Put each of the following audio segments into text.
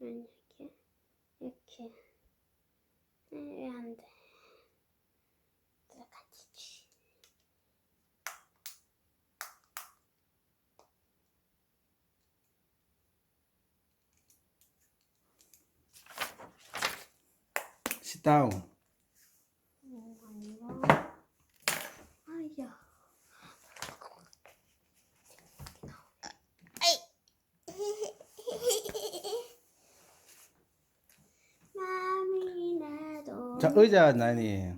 이렇게 이렇게 왜 안 돼? 같이 sit down. 아니고 아야 마음이 나도 자, 의자 나니.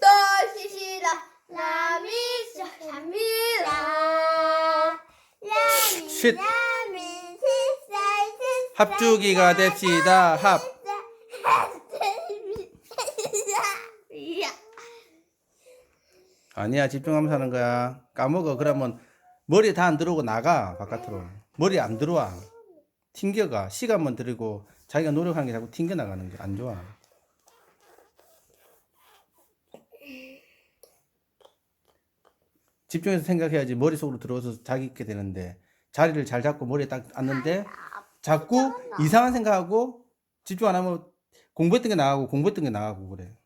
또 시시라 라미 쉿. 라미 시살 시살 합주기가 됩시다. 합. 야 아니야, 집중하면서 하는 거야. 까먹어. 그러면 머리 다 안 들어오고 나가, 바깥으로. 머리 안 들어와. 튕겨가. 시간만 들이고 자기가 노력하는 게 자꾸 튕겨 나가는 게 안 좋아. 집중해서 생각해야지 머릿속으로 들어와서 자기 있게 되는데 자리를 잘 잡고 머리에 딱 앉는데 자꾸 이상한 생각하고 집중 안 하면 공부했던 게 나가고 공부했던 게 나가고 그래.